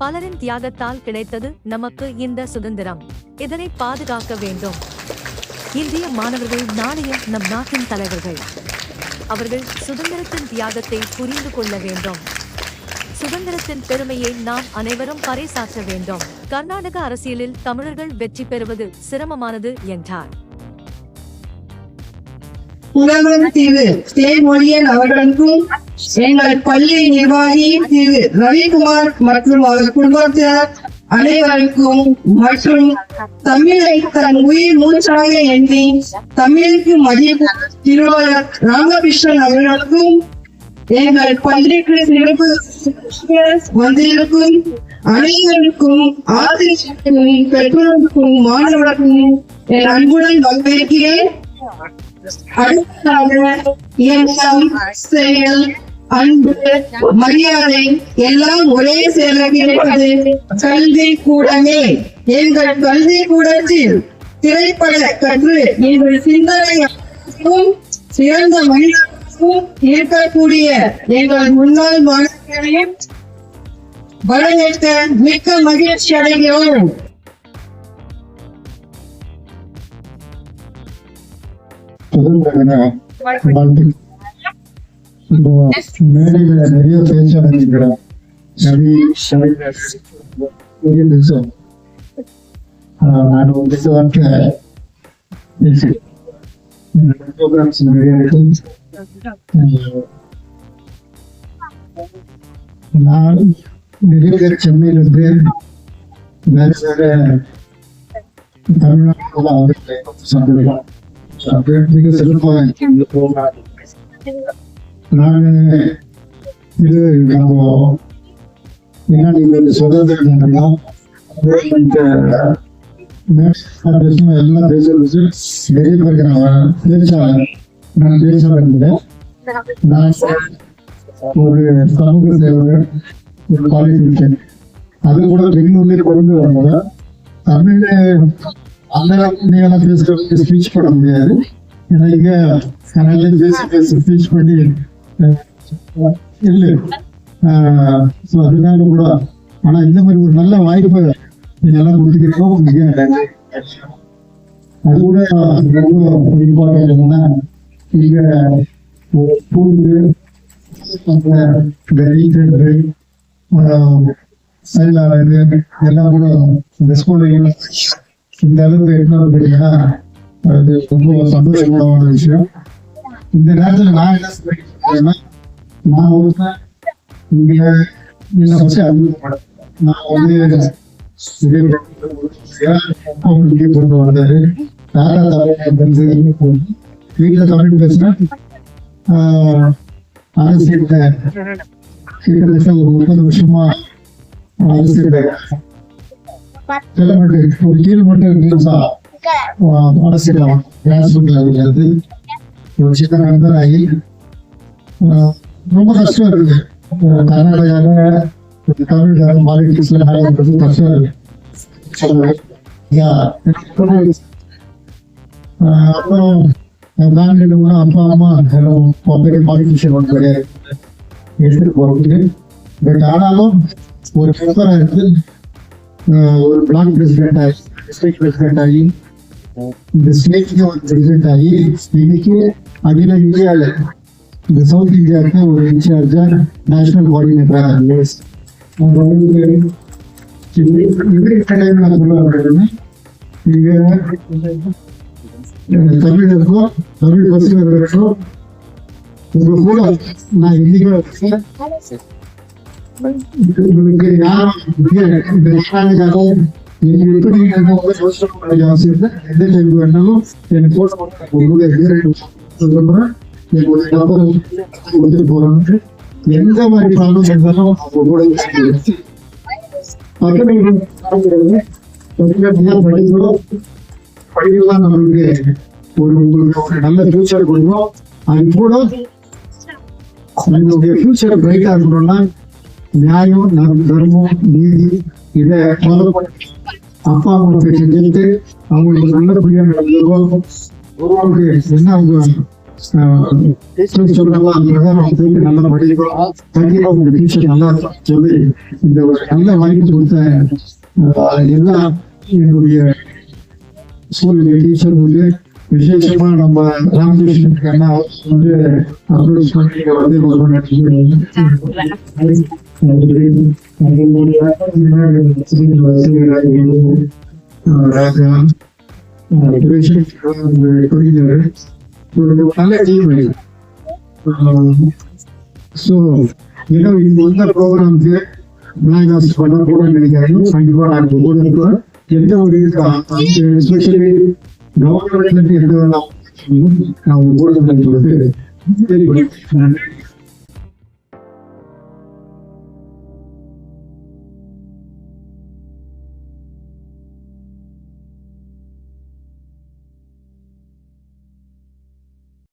பலரின் தியாகத்தால் கிடைத்தது நமக்கு இந்த சுதந்திரம். இதனை பாதுகாக்க வேண்டும். இந்திய மாணவர்கள் நாளைய நம் நாட்டின் தலைவர்கள். அவர்கள் சுதந்திரத்தின் தியாகத்தை புரிந்து கொள்ள வேண்டும். சுதந்திரத்தின் பெருமையை நாம் அனைவரும் பறைசாற்ற வேண்டும். கர்நாடக அரசியலில் தமிழர்கள் வெற்றி பெறுவது சிரமமானது என்றார். புலவர் திரு தேமொழியன் அவர்களுக்கும் எங்கள் பள்ளி நிர்வாகி திரு ரவிக்குமார் மற்றும் அவர் குடும்பத்தினர் அனைவருக்கும் மற்றும் தமிழை தன் உயிர் மூச்சாக எண்ணி தமிழுக்கு மதிப்பு திருவாளர் ராமகிருஷ்ணன் அவர்களுக்கும் எங்கள் பள்ளிக்கு சிறப்பு வந்திருக்கும் அனைவருக்கும் ஆசிரியர்களுக்கும் பெற்றோருக்கும் மாணவர்களுக்கும் என் அன்புடன் வரவேற்கிறேன். அடுத்ததாக இயக்கம் செயல் அன்பு மரியாதை எல்லாம் ஒரே சேர இருப்பது கல்வி கூடமே எங்கள் கல்வி கூடத்தில் திரைப்பட கற்று எங்கள் சிந்தனையும் சிறந்த மனிதர்களும் இருக்கக்கூடிய எங்கள் முன்னாள் மாணவர்களையும் வரவேற்க மிக்க மகிழ்ச்சி அடைகிறோம். வாழ்த்து నేను రేడియో చేశాను ఇక్కడ అవి తెలుసు ನಾನು ಉದ್ದೇಶವಂತ ಪ್ರೋಗ್ರಾಮ್ಸ್ ನಾನು ನಿರೀಕ್ಷೆ ಚೆನ್ನೈಲಿದ್ದೆ ಬೇರೆ ಬೇರೆ ತಮಿಳುನಾಡು ಕೂಡ ಅವರಿಗೆ ಸಂದರ್ಭ சென்னையில இது நம்ம பின்னாடி சுதந்திரம் நடந்தோம் எல்லாம் பேசுறது நிறைய நான் பேச்சாளர் நான் பேச்சாளர் இருந்தேன் நான் ஒரு சமூக சேவர் ஒரு காலேஜ் அது கூட பெங்களூர்லேயே பிறந்து வரும்போது தமிழ் அந்த நீங்க பேசுகிற ஸ்பீச் பண்ண முடியாது. ஏன்னா இங்கே கனடா பேசி பேசி ஸ்பீச் பண்ணி இல்லை. ஸோ அதனால கூட ஆனா இந்த மாதிரி ஒரு நல்ல வாய்ப்பை இதெல்லாம் கொடுத்துக்கிறோம் மிக அது கூட ரொம்ப இம்பார்ட்டன்ட் என்னன்னா இங்க ஒரு பூண்டு அந்த இந்த செயலாளர் எல்லாம் கூட இந்த ஸ்கூல்ல இந்த அளவுக்கு எடுக்கணும் அப்படின்னா அது ரொம்ப சந்தோஷமான விஷயம். இந்த நேரத்துல நான் என்ன சொல்றேன்? சொல்றேன்னா நான் ஒரு இங்க என்ன வச்சு அறிமுகப்பட நான் வந்து இங்கே கொண்டு வந்தாரு. தாத்தா தமிழ் வந்து வீட்டுல தமிழ் பேசினா அரசியல்ல கிட்டத்தட்ட ஒரு முப்பது வருஷமா அரசியல் ஒரு கீழ் மட்டும் அரசியல் ஒரு சின்ன ரொம்ப கஷ்டம் இருக்கு ஆஹ் கர்நாடகால தமிழ் பாலிடிக்ஸ்ல நிறைய கஷ்டம் இருக்கு அப்புறம் என் ஃபேமிலியில கூட அப்பா அம்மா எல்லாம் பெரிய பாலிட்டிஷியன் ஒன்று கிடையாது எடுத்துட்டு போறதுக்கு பட் ஆனாலும் ஒரு மெம்பரா இருந்து ஒரு பிளாக் பிரசிடென்ட் ஆகி டிஸ்ட்ரிக்ட் பிரசிடென்ட் ஆகி இந்த ஸ்டேட்க்கு ஒரு பிரசிடென்ட் ஆகி இன்னைக்கு அகில இந்தியாவில் இந்த சவுத் இந்தியாவுக்கு ஒரு இன்சார்ஜா நேஷனல் கோஆர்டினேட்டராக இங்க தமிழருக்கும் தமிழ் பசங்களுக்கும் உங்க கூட நான் இன்னைக்கு உங்களுக்கு ஞானம் இந்த ஞானக்காக நீங்க எப்படி இருக்கணும் அவசியம் இல்லை எந்த டைம் வேணாலும் எனக்கு போன் உங்களுடைய போறாங்க எந்த மாதிரி ப்ராப்ளம் இருந்தாலும் அவங்க கூட பக்கத்துல நல்லா நம்மளுக்கு ஒரு உங்களுக்கு ஒரு நல்ல ஃபியூச்சர் கொடுக்கும் அது கூட உங்களுடைய ஃபியூச்சரை பிரைட்டா இருக்கணும்னா நியாயம் நம் தர்மம் நீதி இதை ஃபாலோ பண்ணி அப்பா அம்மா செஞ்சுட்டு அவங்களுக்கு நல்லபடியாக நடந்துருவோம் ஒருவருக்கு என்ன அவங்க நல்லா சொல்லி இந்த ஒரு நல்ல வாய்ப்பு கொடுத்த எல்லா என்னுடைய டீச்சர் வந்து விசேஷமா நம்ம ராமகிருஷ்ணன் வந்து அப்ரோச் பண்ணி வந்து நல்ல டீம் ஸோ ஏன்னா இந்த வந்த ப்ரோக்ராம்க்கு விநாயகாஸ் பண்ண கூட நினைக்கிறேன் கண்டிப்பாக நான் கூட எந்த ஒரு எஸ்பெஷலி கவர்மெண்ட்லேருந்து எந்த வேணாம் நான் உங்க கூட தெரியும் நன்றி